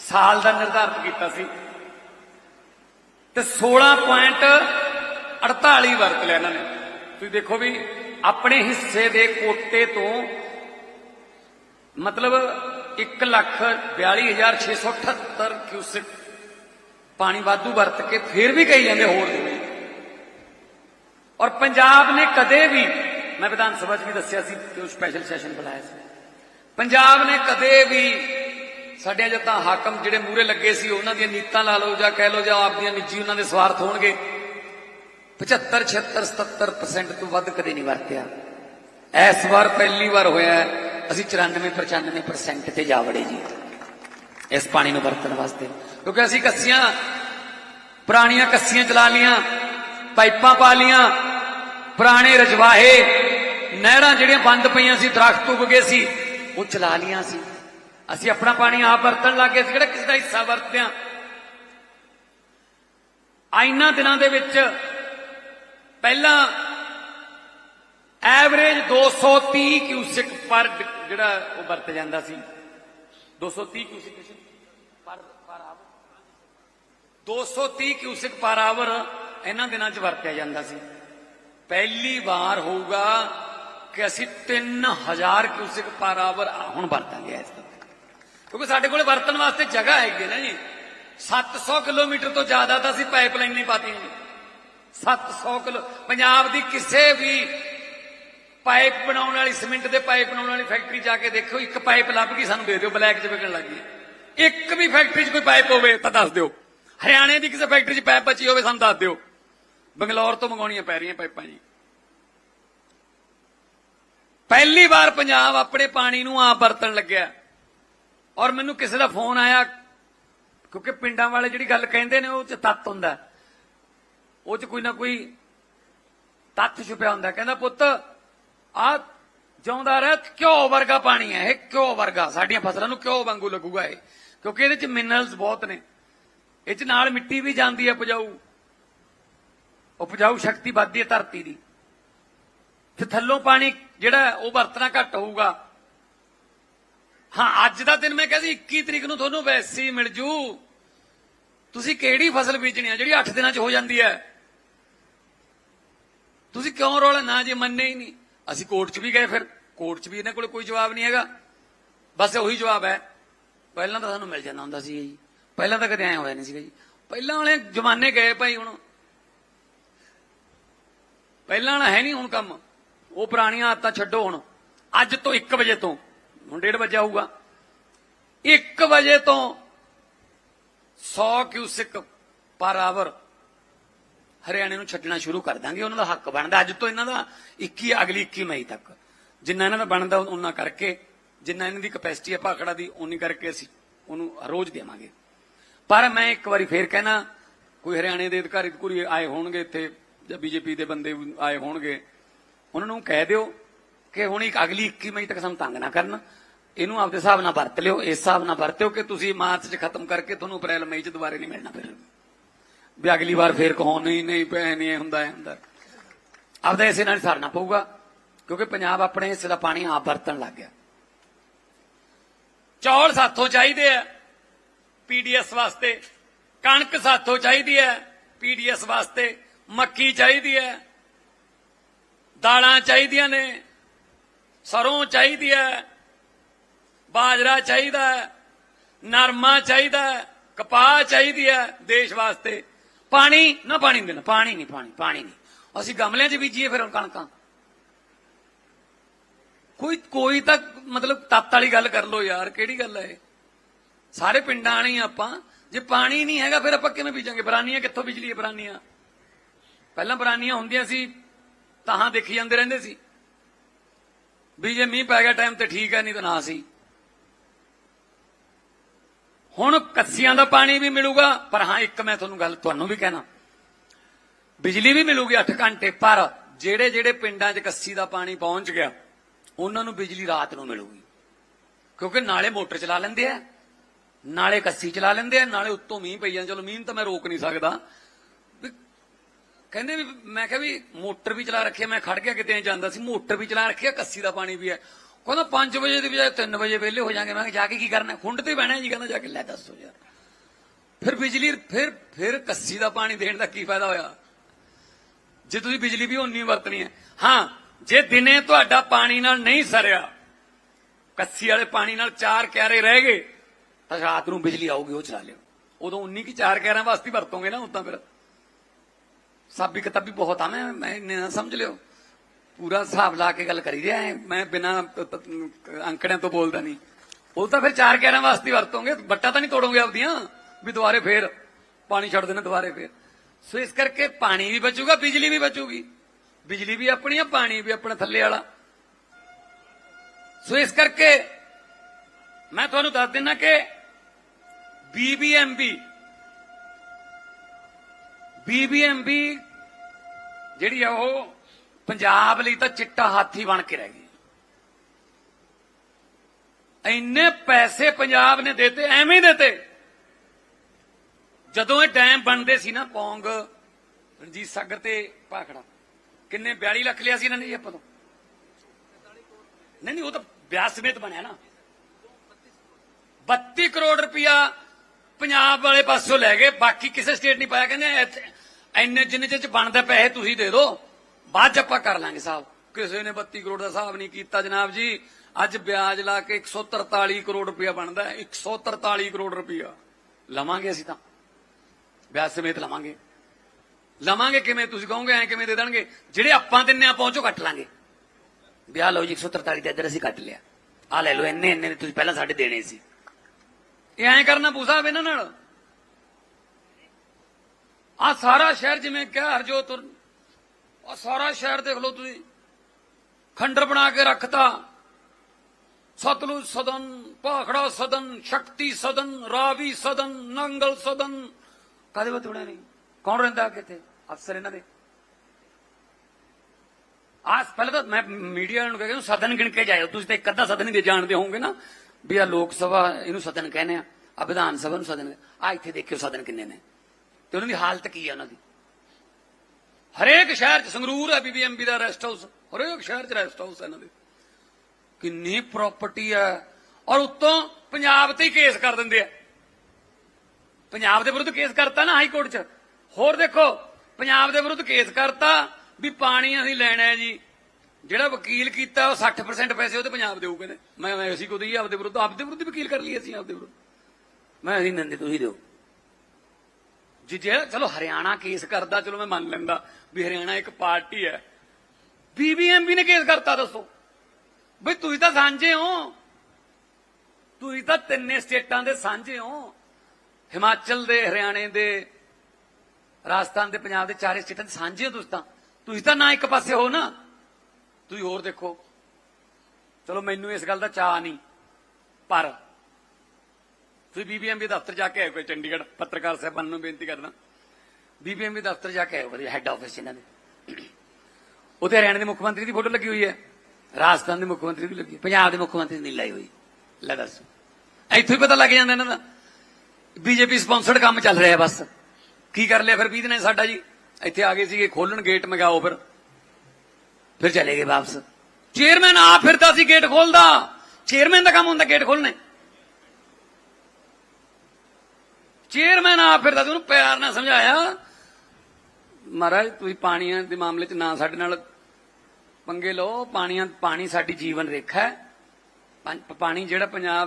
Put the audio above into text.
ਸਾਲ ਦਾ ਨਿਰਧਾਰਿਤ ਕੀਤਾ ਸੀ। ਤੇ 16.48 ਵਰਤ ਲਿਆ ਇਹਨਾਂ ਨੇ। ਤੁਸੀਂ ਦੇਖੋ ਵੀ ਆਪਣੇ ਹਿੱਸੇ ਦੇ ਕੋਟੇ ਤੋਂ ਮਤਲਬ 142678 ਕਿਊਸਿਕ ਪਾਣੀ ਵਾਧੂ ਵਰਤ ਕੇ ਫਿਰ ਵੀ ਕਹੀ ਜਾਂਦੇ ਹੋਰ ਦਿਓ ਔਰ ਪੰਜਾਬ ਨੇ ਕਦੇ ਵੀ, ਮੈਂ ਵਿਧਾਨ ਸਭਾ 'ਚ ਵੀ ਦੱਸਿਆ ਸੀ ਕਿ ਉਹ ਸਪੈਸ਼ਲ ਸੈਸ਼ਨ ਬੁਲਾਇਆ ਸੀ। ਪੰਜਾਬ ਨੇ ਕਦੇ ਵੀ ਸਾਡੇ ਜਦ ਤਾਂ ਹਾਕਮ ਜਿਹੜੇ ਮੂਰੇ ਲੱਗੇ ਸੀ, ਉਹਨਾਂ ਦੀਆਂ ਨੀਤਾਂ ਲਾ ਲਓ ਜਾਂ ਕਹਿ ਲਓ ਜਾਂ ਆਪਦੀਆਂ ਨਿੱਜੀ ਉਹਨਾਂ ਦੇ ਸਵਾਰਥ ਹੋਣਗੇ। 75 76 77% ਤੋਂ ਵੱਧ ਕਦੇ ਨਹੀਂ ਵਰਤਿਆ। ਇਸ ਵਾਰ ਪਹਿਲੀ ਵਾਰ ਹੋਇਆ ਅਸੀਂ 94 95% ਤੇ ਜਾ ਵੜੇ ਜੀ। ਇਸ ਪਾਣੀ ਨੂੰ ਵਰਤਣ ਵਾਸਤੇ। ਕਿਉਂਕਿ ਅਸੀਂ ਕੱਸੀਆਂ, ਪੁਰਾਣੀਆਂ ਕੱਸੀਆਂ ਚਲਾ ਲੀਆਂ ਪਾਈਪਾਂ ਪਾ ਲੀਆਂ ਪੁਰਾਣੇ ਰਜਵਾਹੇ, ਨਹਿਰਾਂ ਜਿਹੜੀਆਂ ਬੰਦ ਪਈਆਂ ਸੀ, ਦਰਖਤ ਉੱਗ ਗਏ ਸੀ, ਉਹ ਚਲਾ ਲੀਆਂ ਸੀ। ਅਸੀਂ ਆਪਣਾ ਪਾਣੀ ਆਪ ਵਰਤਣ ਲੱਗੇ ਸੀ, ਕਿਹੜਾ ਕਿਸੇ ਦਾ ਹਿੱਸਾ ਵਰਤਿਆ? ਆਇਨਾ ਦਿਨਾਂ ਦੇ ਵਿੱਚ ਪਹਿਲਾਂ ਐਵਰੇਜ 230 ਕਿਊਸਿਕ ਪਰ ਜਿਹੜਾ ਉਹ ਵਰਤ ਜਾਂਦਾ ਸੀ। 230 ਕਿਊਸਿਕ ਪਰ ਪਰ ਆਵਰ 230 ਕਿਊਸਿਕ ਪਰ ਆਵਰ ਇਹਨਾਂ ਦਿਨਾਂ 'ਚ ਵਰਤਿਆ ਜਾਂਦਾ ਸੀ। ਪਹਿਲੀ ਵਾਰ ਹੋਊਗਾ ਕਿ ਅਸੀਂ 3000 ਕਿਊਸਿਕ ਪਰ ਆਵਰ ਹੁਣ ਵਰਤਾਂਗੇ ਇਸ ਤੋਂ ਕਿਉਂਕਿ ਸਾਡੇ ਕੋਲੇ ਵਰਤਣ ਵਾਸਤੇ ਜਗ੍ਹਾ ਹੈਗੀ ਹੈ ਨਾ ਜੀ। 700 ਕਿਲੋਮੀਟਰ ਤੋਂ ਜ਼ਿਆਦਾ ਤਾਂ ਅਸੀਂ ਪਾਈਪਲਾਈਨ ਨਹੀਂ ਪਾਤੀ ਜੀ। 700 ਕਿਲੋ ਪੰਜਾਬ ਦੀ ਕਿਸੇ ਵੀ ਪਾਈਪ ਬਣਾਉਣ ਵਾਲੀ, ਸੀਮਿੰਟ ਦੇ ਪਾਈਪ ਬਣਾਉਣ ਵਾਲੀ ਫੈਕਟਰੀ ਜਾ ਕੇ ਦੇਖੋ, ਇੱਕ ਪਾਈਪ ਲੱਭ ਗਈ ਸਾਨੂੰ ਦੇ ਦਿਓ, ਬਲੈਕ 'ਚ ਵਿਕਣ ਲੱਗ ਗਈ। ਇੱਕ ਵੀ ਫੈਕਟਰੀ 'ਚ ਕੋਈ ਪਾਈਪ ਹੋਵੇ ਤਾਂ ਦੱਸ ਦਿਓ। ਹਰਿਆਣੇ ਦੀ ਕਿਸੇ ਫੈਕਟਰੀ 'ਚ ਪਾਈਪ ਬਚੀ ਹੋਵੇ ਸਾਨੂੰ ਦੱਸ ਦਿਓ। ਬੰਗਲੌਰ ਤੋਂ ਮੰਗਾਉਣੀਆਂ ਪੈ ਰਹੀਆਂ ਪਾਈਪਾਂ ਜੀ। ਪਹਿਲੀ ਵਾਰ ਪੰਜਾਬ ਆਪਣੇ ਪਾਣੀ ਨੂੰ ਆਪ ਵਰਤਣ ਲੱਗਿਆ। ਔਰ ਮੈਨੂੰ ਕਿਸੇ ਦਾ ਫੋਨ ਆਇਆ, ਕਿਉਂਕਿ ਪਿੰਡਾਂ ਵਾਲੇ ਜਿਹੜੀ ਗੱਲ ਕਹਿੰਦੇ ਨੇ, ਉਹ ਚ ਤੱਤ ਹੁੰਦਾ। ਉਹ ਚ ਕੋਈ ਨਾ ਕੋਈ ਤੱਤ ਛੁਪਿਆ ਹੁੰਦਾ। ਕਹਿੰਦਾ, ਪੁੱਤ, ਆ ਜਿਉਂਦਾ ਰਹਿ, ਘਿਓ ਵਰਗਾ ਪਾਣੀ ਹੈ ਇਹ, ਘਿਓ ਵਰਗਾ। ਸਾਡੀਆਂ ਫਸਲਾਂ ਨੂੰ ਘਿਓ ਵਾਂਗੂ ਲੱਗੂਗਾ ਇਹ, ਕਿਉਂਕਿ ਇਹਦੇ ਚ ਮਿਨਰਲਸ ਬਹੁਤ ਨੇ। ਇਹ ਚ ਨਾਲ ਮਿੱਟੀ ਵੀ ਜਾਂਦੀ ਹੈ ਉਪਜਾਊ। ਉਪਜਾਊ ਸ਼ਕਤੀ ਵੱਧਦੀ ਹੈ ਧਰਤੀ ਦੀ। ਤੇ ਥੱਲੋਂ ਪਾਣੀ ਜਿਹੜਾ ਉਹ ਵਰਤਣਾ ਘੱਟ ਹੋਊਗਾ। ਹਾਂ, ਅੱਜ ਦਾ ਦਿਨ ਮੈਂ ਕਹਿੰਦੀ 21 ਤਰੀਕ ਨੂੰ ਤੁਹਾਨੂੰ ਵੈਸੀ ਮਿਲ ਜੂ। ਤੁਸੀਂ ਕਿਹੜੀ ਫਸਲ ਬੀਜਣੀ ਆ, ਜਿਹੜੀ 8 ਦਿਨਾਂ 'ਚ ਹੋ ਜਾਂਦੀ ਹੈ? ਤੁਸੀਂ ਕਿਉਂ ਰੋਲਾ ਨਾ, ਜੇ ਮੰਨੇ ਹੀ ਨਹੀਂ। ਅਸੀਂ ਕੋਰਟ 'ਚ ਵੀ ਗਏ ਫਿਰ, ਕੋਰਟ 'ਚ ਵੀ ਇਹਨਾਂ ਕੋਲ ਕੋਈ ਜਵਾਬ ਨਹੀਂ ਹੈਗਾ। ਬਸ ਉਹੀ ਜਵਾਬ ਹੈ। ਪਹਿਲਾਂ ਤਾਂ ਸਾਨੂੰ ਮਿਲ ਜਾਂਦਾ ਹੁੰਦਾ ਸੀ ਜੀ। ਪਹਿਲਾਂ ਤਾਂ ਕਦੇ ਐ ਹੋਇਆ ਨਹੀਂ ਸੀਗਾ ਜੀ। ਪਹਿਲਾਂ ਵਾਲੇ ਜਮਾਨੇ ਗਏ ਭਾਈ ਹੁਣ। ਪਹਿਲਾਂ ਵਾਲਾ ਹੈ ਨਹੀਂ ਹੁਣ ਕੰਮ। ਉਹ ਪੁਰਾਣੀਆਂ ਆਦਤਾਂ ਛੱਡੋ ਹੁਣ। ਅੱਜ ਤੋਂ 1 ਵਜੇ ਤੋਂ। ਹੁਣ 1:30 ਵਜੇ ਆਊਗਾ 1 ਵਜੇ ਤੋਂ 100 ਕਿਊਸਿਕ ਪਰ ਆਵਰ ਹਰਿਆਣੇ ਨੂੰ ਛੱਡਣਾ ਸ਼ੁਰੂ ਕਰ ਦਾਂਗੇ। ਉਹਨਾਂ ਦਾ ਹੱਕ ਬਣਦਾ। ਅੱਜ ਤੋਂ ਇਹਨਾਂ ਦਾ 21 ਅਗਲੀ 21 ਮਈ ਤੱਕ। ਜਿੰਨਾ ਇਹਨਾਂ ਦਾ ਬਣਦਾ, ਉਹਨਾਂ ਕਰਕੇ। ਜਿੰਨਾ ਇਹਨਾਂ ਦੀ ਕਪੈਸਿਟੀ ਹੈ ਭਾਖੜਾ ਦੀ ਉਨੀ ਕਰਕੇ ਅਸੀਂ ਉਹਨੂੰ ਰੋਜ਼ ਦੇਵਾਂਗੇ। ਪਰ ਮੈਂ ਇੱਕ ਵਾਰੀ ਫੇਰ ਕਹਿਣਾ, ਕੋਈ ਹਰਿਆਣੇ ਦੇ ਅਧਿਕਾਰੀ ਅਧਿਕਾਰੀ ਆਏ ਹੋਣਗੇ ਇੱਥੇ, ਜਾਂ ਬੀਜੇਪੀ ਦੇ ਬੰਦੇ ਆਏ ਹੋਣਗੇ, ਉਹਨਾਂ ਨੂੰ ਕਹਿ ਦਿਓ ਕਿ ਹੁਣ ਇੱਕ ਅਗਲੀ 21 ਮਈ ਤੱਕ ਸਾਨੂੰ ਤੰਗ ਨਾ ਕਰਨ। ਇਹਨੂੰ ਆਪਦੇ ਹਿਸਾਬ ਨਾਲ ਵਰਤ ਲਿਓ। ਇਸ ਹਿਸਾਬ ਨਾਲ ਵਰਤਿਓ ਕਿ ਤੁਸੀਂ ਮਾਰਚ 'ਚ ਖਤਮ ਕਰਕੇ ਤੁਹਾਨੂੰ ਅਪ੍ਰੈਲ ਮਈ 'ਚ ਦੁਬਾਰੇ ਨਹੀਂ ਮਿਲਣਾ ਫਿਰ। ਵੀ ਅਗਲੀ ਵਾਰ ਫੇਰ ਕਹੋ, ਨਹੀਂ ਨਹੀਂ ਭੈ ਨਹੀਂ ਇਹ ਹੁੰਦਾ ਹੈ ਹੁੰਦਾ। ਆਪਦਾ ਇਸੇ ਨਾਲ ਹੀ ਸਰਨਾ ਪਊਗਾ। ਕਿਉਂਕਿ ਪੰਜਾਬ ਆਪਣੇ ਹਿੱਸੇ ਦਾ ਪਾਣੀ ਆਪ ਵਰਤਣ ਲੱਗ ਗਿਆ। ਚੌਲ ਸਾਥੋਂ ਚਾਹੀਦੇ ਆ ਪੀਡੀਐਸ ਵਾਸਤੇ। ਕਣਕ ਸਾਥੋਂ ਚਾਹੀਦੀ ਹੈ ਪੀਡੀਐਸ ਵਾਸਤੇ। ਮੱਕੀ ਚਾਹੀਦੀ ਹੈ ਦਾਲਾਂ ਚਾਹੀਦੀਆਂ ਨੇ। ਸਰੋਂ ਚਾਹੀਦੀ ਹੈ, ਬਾਜਰਾ ਚਾਹੀਦਾ ਹੈ, ਨਰਮਾ ਚਾਹੀਦਾ ਹੈ, ਕਪਾਹ ਚਾਹੀਦੀ ਹੈ ਦੇਸ਼ ਵਾਸਤੇ। ਪਾਣੀ, ਨਾ ਪਾਣੀ ਦੇਣਾ, ਪਾਣੀ ਨਹੀਂ, ਪਾਣੀ ਪਾਣੀ ਨਹੀਂ। ਅਸੀਂ ਗਮਲਿਆਂ 'ਚ ਬੀਜੀਏ ਫਿਰ ਕਣਕਾਂ। ਕੋਈ ਕੋਈ ਤਾਂ ਮਤਲਬ ਤੱਤ ਵਾਲੀ ਗੱਲ ਕਰ ਲੋ ਯਾਰ, ਕਿਹੜੀ ਗੱਲ ਹੈ ਇਹ? ਸਾਰੇ ਪਿੰਡਾਂ ਵਾਲੇ ਆਪਾਂ। ਜੇ ਪਾਣੀ ਨਹੀਂ ਹੈਗਾ ਫਿਰ ਆਪਾਂ ਕਿਵੇਂ ਬੀਜਾਂਗੇ? ਬਰਾਨੀਆਂ ਕਿੱਥੋਂ ਬਿਜਲੀ ਬਰਾਨੀਆਂ? ਪਹਿਲਾਂ ਬਰਾਨੀਆਂ ਹੁੰਦੀਆਂ ਸੀ ਤਾਹਾਂ ਦੇਖੀ ਜਾਂਦੇ ਰਹਿੰਦੇ ਸੀ। ਵੀ ਜੇ ਮੀਂਹ ਪੈ ਗਿਆ ਟਾਈਮ ਤੇ ਠੀਕ ਹੈ, ਨਹੀਂ ਤਾਂ ਨਾ ਸੀ। ਹੁਣ ਕੱਸੀਆਂ ਦਾ ਪਾਣੀ ਵੀ ਮਿਲੂਗਾ, ਪਰ ਹਾਂ, ਇੱਕ ਮੈਂ ਤੁਹਾਨੂੰ ਗੱਲ ਤੁਹਾਨੂੰ ਵੀ ਕਹਿਣਾ। ਬਿਜਲੀ ਵੀ ਮਿਲੂਗੀ 8 ਘੰਟੇ, ਪਰ ਜਿਹੜੇ ਜਿਹੜੇ ਪਿੰਡਾਂ 'ਚ ਕੱਸੀ ਦਾ ਪਾਣੀ ਪਹੁੰਚ ਗਿਆ, ਉਹਨਾਂ ਨੂੰ ਬਿਜਲੀ ਰਾਤ ਨੂੰ ਮਿਲੂਗੀ। ਕਿਉਂਕਿ ਨਾਲੇ ਮੋਟਰ ਚਲਾ ਲੈਂਦੇ ਆ, ਨਾਲੇ ਕੱਸੀ ਚਲਾ ਲੈਂਦੇ ਆ, ਨਾਲੇ ਉੱਤੋਂ ਮੀਂਹ ਪਈ ਜਾਂਦਾ। ਚਲੋ, ਮੀਂਹ ਤਾਂ ਮੈਂ ਰੋਕ ਨਹੀਂ ਸਕਦਾ। ਕਹਿੰਦੇ ਵੀ, ਮੈਂ ਕਿਹਾ ਵੀ ਮੋਟਰ ਵੀ ਚਲਾ ਰੱਖਿਆ ਮੈਂ ਖੜ ਗਿਆ ਕਿਤੇ ਜਾਂਦਾ ਸੀ, ਮੋਟਰ ਵੀ ਚਲਾ ਰੱਖਿਆ ਕੱਸੀ ਦਾ ਪਾਣੀ ਵੀ ਹੈ ਕਹਿੰਦਾ 5 ਵਜੇ ਦੀ ਬਜਾਏ 3 ਵਜੇ ਵਿਹਲੇ ਹੋ ਜਾਾਂਗੇ। ਮੈਂ ਕਿਹਾ ਜਾ ਕੇ ਕੀ ਕਰਨਾ? ਖੁੰਡ ਤੇ ਬਹਿਣਾ ਜੀ, ਕਹਿੰਦਾ ਜਾ ਕੇ ਲੈ ਦੱਸੋ ਯਾਰ। ਫਿਰ ਬਿਜਲੀ, ਫਿਰ ਫਿਰ ਕੱਸੀ ਦਾ ਪਾਣੀ ਦੇਣ ਦਾ ਕੀ ਫਾਇਦਾ ਹੋਇਆ? ਜੇ ਤੁਸੀਂ ਬਿਜਲੀ ਵੀ ਉਨੀ ਵਰਤਣੀ ਹੈ। ਹਾਂ, ਜੇ ਦਿਨੇ ਤੁਹਾਡਾ ਪਾਣੀ ਨਾਲ ਨਹੀਂ ਸਰਿਆ, ਕੱਸੀ ਵਾਲੇ ਪਾਣੀ ਨਾਲ ਚਾਰ ਕਿਆਰੇ ਰਹਿ ਗਏ, ਤਾਂ ਰਾਤ ਨੂੰ ਬਿਜਲੀ ਆਊਗੀ, ਉਹ ਚਲਾ ਲਿਓ। ਉਦੋਂ ਉਨੀ ਕੀ ਚਾਰ ਕਿਆਰਿਆਂ ਵਾਸਤੇ ਹੀ ਵਰਤੋਗੇ ਨਾ, ਉਦਾਂ ਫਿਰ। ਸਾਬੀ ਕਿਤਾਬੀ ਬਹੁਤ ਆ, ਮੈਂ ਮੈਂ ਇੰਨੇ ਨਾ ਸਮਝ ਲਿਓ। ਪੂਰਾ ਹਿਸਾਬ ਲਾ ਕੇ ਗੱਲ ਕਰੀ ਰਿਹਾ ਮੈਂ ਬਿਨਾ ਅੰਕੜਿਆਂ ਤੋਂ ਬੋਲਦਾ ਨਹੀਂ। ਉਹ ਤਾਂ ਫਿਰ ਚਾਰ ਕਿਆਰਿਆਂ ਵਾਸਤੇ ਵਰਤੋਂਗੇ ਵਰਤੋਗੇ ਬੱਟਾ ਤਾਂ ਨਹੀਂ ਤੋੜੋਗੇ ਆਪਦੀਆਂ, ਵੀ ਦੁਬਾਰੇ ਫੇਰ ਪਾਣੀ ਛੱਡ ਦੇਣਾ, ਦੁਬਾਰੇ ਫੇਰ। ਸੋ ਇਸ ਕਰਕੇ ਪਾਣੀ ਵੀ ਬਚੂਗਾ, ਬਿਜਲੀ ਵੀ ਬਚੂਗੀ। ਬਿਜਲੀ ਵੀ ਆਪਣੀ ਆ, ਪਾਣੀ ਵੀ ਆਪਣਾ ਥੱਲੇ ਵਾਲਾ। ਸੋ ਇਸ ਕਰਕੇ ਮੈਂ ਤੁਹਾਨੂੰ ਦੱਸ ਦਿੰਨਾ ਕਿ ਬੀਬੀਐਮਬੀ ਬੀਬੀਐਮਬੀ ਜਿਹੜੀ ਆ ਉਹ ਪੰਜਾਬ ਲਈ ਤਾਂ ਚਿੱਟਾ ਹਾਥੀ ਬਣ ਕੇ ਰਹਿ ਗਈ। ਇੰਨੇ ਪੈਸੇ ਪੰਜਾਬ ਨੇ ਦਿੱਤੇ, ਐਵੇਂ ਹੀ ਦਿੱਤੇ। ਜਦੋਂ ਇਹ ਡੈਮ ਬਣਦੇ ਸੀ ਨਾ ਪੌਂਗ, ਰਣਜੀਤ ਸਾਗਰ ਤੇ ਭਾਖੜਾ, ਕਿੰਨੇ 42 ਲੱਖ ਲਿਆ ਸੀ ਇਹਨਾਂ ਨੇ ਜੀ ਆਪਾਂ ਤੋਂ। ਨਹੀਂ ਨਹੀਂ, ਉਹ ਤਾਂ ਵਿਆਹ ਸਮੇਤ ਬਣਿਆ ਨਾ। 32 ਕਰੋੜ ਰੁਪਇਆ ਪੰਜਾਬ ਵਾਲੇ ਪਾਸੋਂ ਲੈ ਗਏ, ਬਾਕੀ ਕਿਸੇ ਸਟੇਟ ਨਹੀਂ ਪਾਇਆ। ਕਹਿੰਦੇ ਇੱਥੇ ਇੰਨੇ ਜਿੰਨੇ ਚ ਬਣਦਾ ਪੈਸੇ ਤੁਸੀਂ ਦੇ ਦਿਓ ਬਾਅਦ ਚ ਆਪਾਂ ਕਰ ਲਾਂਗੇ ਸਾਹਿਬ ਕਿਸੇ ਨੇ 32 ਕਰੋੜ ਦਾ ਹਿਸਾਬ ਨਹੀਂ ਕੀਤਾ ਜਨਾਬ ਜੀ। ਅੱਜ ਵਿਆਜ ਲਾ ਕੇ 143 ਕਰੋੜ ਰੁਪਇਆ ਬਣਦਾ 143 ਕਰੋੜ ਰੁਪਇਆ। ਲਵਾਂਗੇ ਅਸੀਂ ਤਾਂ। ਵਿਆਜ ਸਮੇਤ ਲਵਾਂਗੇ। ਲਵਾਂਗੇ ਕਿਵੇਂ? ਤੁਸੀਂ ਕਹੋਗੇ ਐ ਕਿਵੇਂ ਦੇ ਦੇਣਗੇ? ਜਿਹੜੇ ਆਪਾਂ ਦਿੰਨੇ ਆ ਪਹੁੰਚੋ ਕੱਟ ਲਾਂਗੇ। ਵਿਆਹ ਲਓ ਜੀ 143 ਤੇ ਇੱਧਰ ਅਸੀਂ ਕੱਟ ਲਿਆ। ਆ ਲੈ ਲਓ ਇੰਨੇ ਇੰਨੇ ਤੁਸੀਂ ਪਹਿਲਾਂ ਸਾਡੇ ਦੇਣੇ ਸੀ। ਇਹ ਐਂ ਕਰਨਾ ਪੂਸਾ ਇਹਨਾਂ ਨਾਲ। ਆ ਸਾਰਾ ਸ਼ਹਿਰ ਜਿਵੇਂ ਕਿਹਾ ਹਰਜੋਤ ਆ ਸਾਰਾ ਸ਼ਹਿਰ ਦੇਖ ਲਓ ਤੁਸੀਂ। ਖੰਡਰ ਬਣਾ ਕੇ ਰੱਖਤਾ। ਸਤਲੁਜ ਸਦਨ ਪਾਖੜਾ ਸਦਨ, ਸ਼ਕਤੀ ਸਦਨ, ਰਾਵੀ ਸਦਨ, ਨੰਗਲ ਸਦਨ। ਕਦੇ ਬਤੂੜਾ ਨਹੀਂ? ਕੌਣ ਰਹਿੰਦਾ ਕਿੱਥੇ ਅਫਸਰ ਇਹਨਾਂ ਦੇ। ਆਸ ਪਹਿਲਾਂ ਤਾਂ ਮੈਂ ਮੀਡੀਆ ਨੂੰ ਕਹਿੰਦਾ ਸਦਨ ਗਿਣ ਕੇ ਜਾਇਓ। ਤੁਸੀਂ ਤਾਂ ਇੱਕ ਅੱਧਾ ਸਦਨ ਹੀ ਜਾਣਦੇ ਹੋਵੋਗੇ ਨਾ ਵੀ ਆ ਲੋਕ ਸਭਾ ਇਹਨੂੰ ਸਦਨ ਕਹਿੰਦੇ ਆ ਆ ਵਿਧਾਨ ਸਭਾ ਨੂੰ ਸਦਨ ਆ। ਇੱਥੇ ਦੇਖਿਓ ਸਦਨ ਕਿੰਨੇ ਨੇ। ਤੇ ਉਹਨਾਂ ਦੀ ਹਾਲਤ ਕੀ ਹੈ ਉਹਨਾਂ ਦੀ? ਹਰੇਕ ਸ਼ਹਿਰ 'ਚ ਸੰਗਰੂਰ ਹੈ, ਬੀਬੀਐਮਬੀ ਦਾ ਰੈਸਟ ਹਾਊਸ ਹਰੇਕ ਸ਼ਹਿਰ 'ਚ ਰੈਸਟ ਹਾਊਸ ਹੈ ਇਹਨਾਂ ਦੇ। ਕਿੰਨੀ ਪ੍ਰਾਪਰਟੀ ਹੈ। ਔਰ ਉੱਤੋਂ ਪੰਜਾਬ ਤੇ ਹੀ ਕੇਸ ਕਰ ਦਿੰਦੇ ਆ। ਪੰਜਾਬ ਦੇ ਵਿਰੁੱਧ ਕੇਸ ਕਰਤਾ ਨਾ ਹਾਈ ਕੋਰਟ 'ਚ। ਹੋਰ ਦੇਖੋ, ਪੰਜਾਬ ਦੇ ਵਿਰੁੱਧ ਕੇਸ ਕਰਤਾ ਵੀ ਪਾਣੀ ਅਸੀਂ ਲੈਣਾ ਹੈ ਜੀ। ਜਿਹੜਾ ਵਕੀਲ ਕੀਤਾ, ਉਹ 60% ਪੈਸੇ ਉਹਦੇ ਪੰਜਾਬ ਦੇਊ ਕਹਿੰਦੇ ਮੈਂ ਅਸੀਂ ਕੋ ਦਈਏ ਆਪਦੇ ਵਿਰੁੱਧ ਆਪਦੇ ਵਿਰੁੱਧ ਵਕੀਲ ਕਰ ਲਈਏ ਅਸੀਂ, ਆਪਦੇ ਵਿਰੁੱਧ। ਮੈਂ, ਅਸੀਂ ਨੰਦੇ ਤੁਸੀਂ ਦਿਓ। ਜੀ ਜਿਹੜਾ ਚਲੋ ਹਰਿਆਣਾ ਕੇਸ ਕਰਦਾ, ਚਲੋ ਮੈਂ ਮੰਨ ਲੈਂਦਾ ਵੀ ਹਰਿਆਣਾ ਇੱਕ ਪਾਰਟੀ ਹੈ। ਬੀਬੀਐਮਬੀ ਨੇ ਕੇਸ ਕਰਤਾ, ਦੱਸੋ। ਬਈ ਤੁਸੀਂ ਤਾਂ ਸਾਂਝੇ ਹੋ। ਤੁਸੀਂ ਤਾਂ ਤਿੰਨੇ ਸਟੇਟਾਂ ਦੇ ਸਾਂਝੇ ਹੋ। ਹਿਮਾਚਲ ਦੇ, ਹਰਿਆਣੇ ਦੇ, ਰਾਜਸਥਾਨ ਦੇ, ਪੰਜਾਬ ਦੇ ਚਾਰੇ ਸਟੇਟਾਂ ਦੇ ਸਾਂਝੇ ਹੋ ਤੁਸੀਂ ਤਾਂ। ਤੁਸੀਂ ਤਾਂ ਨਾ ਇੱਕ ਪਾਸੇ ਹੋ ਨਾ। ਤੁਸੀਂ ਹੋਰ ਦੇਖੋ। ਚਲੋ ਮੈਨੂੰ ਇਸ ਗੱਲ ਦਾ ਚਾਹ ਨਹੀਂ। ਪਰ ਤੁਸੀਂ ਬੀਬੀਐਮਬੀ ਦਫ਼ਤਰ ਜਾ ਕੇ ਆਇਓ ਕੋਈ ਚੰਡੀਗੜ੍ਹ ਪੱਤਰਕਾਰ ਸਾਹਿਬਾਨ ਨੂੰ ਬੇਨਤੀ ਕਰਦਾ। ਬੀਬੀਐਮਬੀ ਦਫ਼ਤਰ ਜਾ ਕੇ ਆਇਓ, ਵਧੀਆ ਹੈੱਡ ਆਫਿਸ ਇਹਨਾਂ ਦੇ। ਉੱਥੇ ਹਰਿਆਣਾ ਦੇ ਮੁੱਖ ਮੰਤਰੀ ਦੀ ਫੋਟੋ ਲੱਗੀ ਹੋਈ ਹੈ, ਰਾਜਸਥਾਨ ਦੇ ਮੁੱਖ ਮੰਤਰੀ ਦੀ ਲੱਗੀ, ਪੰਜਾਬ ਦੇ ਮੁੱਖ ਮੰਤਰੀ ਦੀ ਲਾਈ ਹੋਈ। ਲੈ ਦੱਸ। ਇੱਥੋਂ ਹੀ ਪਤਾ ਲੱਗ ਜਾਂਦਾ ਇਹਨਾਂ ਦਾ। ਬੀਜੇਪੀ ਸਪਾਂਸਰਡ ਕੰਮ ਚੱਲ ਰਿਹਾ ਬਸ। ਕੀ ਕਰ ਲਿਆ ਫਿਰ 20 ਦਿਨ ਸਾਡਾ ਜੀ? ਇੱਥੇ ਆ ਗਏ ਸੀਗੇ, ਖੋਲਣ ਗੇਟ ਮਗਾਓ ਫਿਰ। ਫਿਰ ਚਲੇ ਗਏ ਵਾਪਸ। ਚੇਅਰਮੈਨ ਆ ਫਿਰਦਾ ਸੀ ਗੇਟ ਖੋਲਦਾ। ਚੇਅਰਮੈਨ ਦਾ ਕੰਮ ਹੁੰਦਾ ਗੇਟ ਖੋਲਣੇ। ਚੇਅਰਮੈਨ ਆ ਫਿਰਦਾ ਸੀ, ਉਹਨੂੰ ਪਿਆਰ ਨਾਲ ਸਮਝਾਇਆ। ਮਹਾਰਾਜ, ਤੁਸੀਂ ਪਾਣੀਆਂ ਦੇ ਮਾਮਲੇ 'ਚ ਨਾ ਸਾਡੇ ਨਾਲ ਪੰਗੇ ਲਓ, ਪਾਣੀਆਂ, ਪਾਣੀ ਸਾਡੀ ਜੀਵਨ ਰੇਖਾ ਹੈ। ਪਾਣੀ ਜਿਹੜਾ ਪੰਜਾਬ